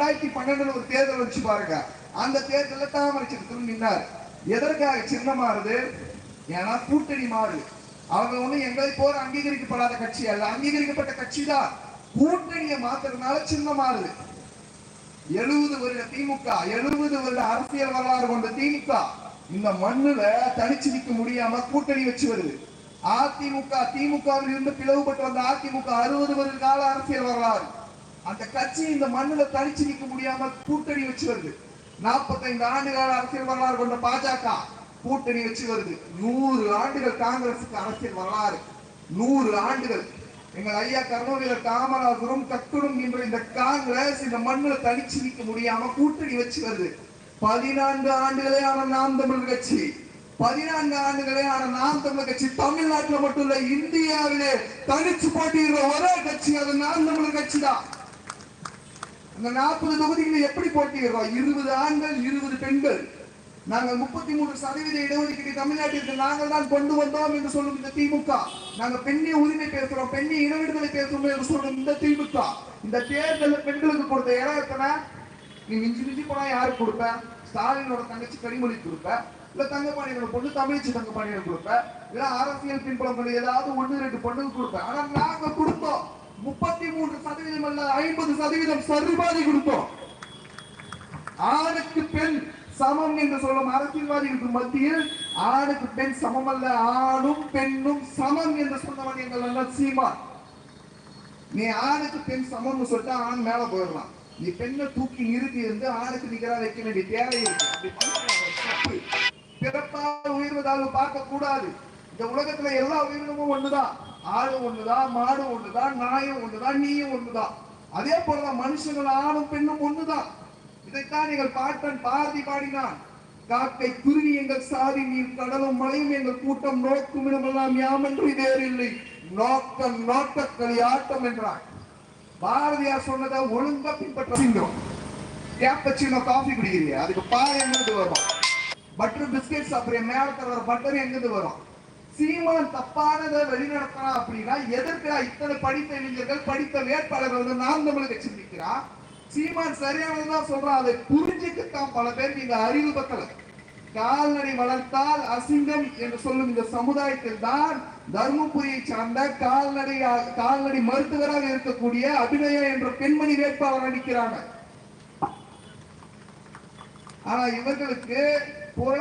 ரெண்டாயிரத்தி பன்னெண்டுல ஒரு தேர்தல் வச்சு பாருங்க. அந்த தேர்தலில் தாமரை சின்னத்தில் நின்னார் எதற்காக சின்னம் மாறுது? ஏன்னா கூட்டணி மாறு. அவங்க ஒண்ணு எங்களை போற அங்கீகரிக்கப்படாத கட்சி அல்ல. அங்கீகரிக்கப்பட்ட கட்சி தான். கூட்டணியை மாத்துறதுனால சின்ன மாறுது. எழுபது வருட திமுக எழுபது வருட அரசியல் வரலாறு கொண்ட திமுக இந்த மண்ணுல தனிச்சு நிக்க முடியாம கூட்டணி வச்சு வருது. அதிமுக திமுகவில் இருந்து பிளவுபட்டு வந்த அதிமுக அறுபது வருட கால அரசியல் வரலாறு. அந்த கட்சி இந்த மண்ணுல தனிச்சு நிற்க முடியாம கூட்டணி வச்சு வருது. நாற்பத்தைந்து ஆண்டு கால அரசியல் வரலாறு கொண்ட பாஜக கூட்டணி வச்சு வருது. நூறு ஆண்டுகள் காங்கிரசுக்கு அரசியல் வரலாறு. நூறு ஆண்டுகள். எங்கள் ஐயா கருணாநிதி காமராஜரும் கட்டுடும் என்ற இந்த காங்கிரஸ் இந்த மண்ணுல தனிச்சு நிற்க முடியாம கூட்டணி வச்சு வருது. பதினான்கு ஆண்டுகளே ஆன நாம் தமிழ் கட்சி. பதினான்கு ஆண்டுகளே ஆன நாம் தமிழ் கட்சி தமிழ்நாட்டுல மட்டும் இல்ல இந்தியாவிலே தனிச்சு போட்டியிடுற ஒரே கட்சி அது நாம் தமிழ் கட்சி தான் அந்த நாற்பது தொகுதிகளை எப்படி போட்டியிடுறோம்? இருபது ஆண்கள் இருபது பெண்கள். நாங்கள் முப்பத்தி மூன்று சதவீத இடஒதுக்கீடு தமிழ்நாட்டிற்கு நாங்கள் தான் கொண்டு வந்தோம் என்று சொல்லும் இந்த திமுக. நாங்கள் பெண்ணிய உரிமை பேசுறோம் பெண்ணிய இன விடுதலை பேசுறோம் என்று சொல்லும் இந்த திமுக. இந்த தேர்தலில் பெண்களுக்கு கொடுத்த இடம் எத்தனை நீ மிஞ்சி மிஞ்சி போனா யாருக்கு கொடுப்ப? ஸ்டாலினோட தங்கச்சி கனிமொழி கொடுப்ப? இல்ல தங்கப்பாண்டியனோட பொண்ணு தமிழ்ச்சி தங்கப்பாண்டியன் கொடுப்ப? இல்ல அரசியல் பின்புலம் ஏதாவது ஒன்று ரெண்டு பொண்ணுக்கு கொடுப்ப? ஆனா நாங்க கொடுத்தோம். முப்பத்தி மூன்று சதவீதம் அல்ல ஐம்பது சதவீதம் சர்வாதி கொடுத்தோம். ஆணுக்கு பெண் சமம் என்று சொல்லும் அரசியல்வாதிகளுக்கு மத்தியில் ஆணுக்கு பெண் சமம் அல்ல ஆணும் பெண்ணும் சமம் என்று சொன்னவன் எங்கள் நல்ல சீமா நீ ஆணுக்கு பெண் சமம்னு சொல்லிட்டு ஆண் மேல போயிடலாம். நீ பெண்ணை தூக்கி நிறுத்தி இருந்து ஆணுக்கு நிகரா வைக்க வேண்டிய தேவை இருக்கு. அப்படி பிறப்பால் உயர்வதால் பார்க்க கூடாது இந்த உலகத்துல எல்லா உயிரினமும் ஒண்ணுதான். ஆடு ஒண்ணுதான் மாடு ஒண்ணுதான் நாயும் ஒண்ணுதான் நீயும் ஒண்ணுதான் அதே போலதான் மனுஷங்கள் ஆணும் பெண்ணும் ஒண்ணுதான் இதைத்தான் எங்கள் பாட்டன் பாரதி பாடினான். காக்கை குருவி எங்கள் சாதி நீர் கடலும் மலையும் எங்கள் கூட்டம் நோக்கும் இடமெல்லாம் யாமென்று வேறில்லை நோக்கம் நோக்கக்களி ஆட்டம் என்றான் பாரதியார் சொன்னதை ஒழுங்கா பின்பற்றுகிறோம் கேப்பச்சினோ காஃபி குடிக்கிறீங்க அதுக்கு பால் எங்கிருந்து வரும்? பட்டர் பிஸ்கெட் சாப்பிடுற மேல தர பட்டர் எங்கிருந்து வரும்? சீமான் தப்பானதை வெளிநடத்தலாம் அப்படின்னா எதற்கா இத்தனை படித்த இளைஞர்கள் படித்த வேட்பாளர்கள் வந்து நாம் தமிழ் சிந்திக்கிறா சீமான் சரியானதான் சொல்றான். அதை புரிஞ்சுக்கத்தான் பல பேர் நீங்க அறிவு பத்தல. கால்நடை வளர்த்தால் அசிங்கம் என்று சொல்லும் இந்த சமுதாயத்தில் தான் தர்மபுரியை சார்ந்த கால்நடை கால்நடை மருத்துவராக இருக்கக்கூடிய அபிநயா என்ற பெண்மணி வேட்பாளர் அளிக்கிறாங்க ஆனா இவர்களுக்கு பொருளா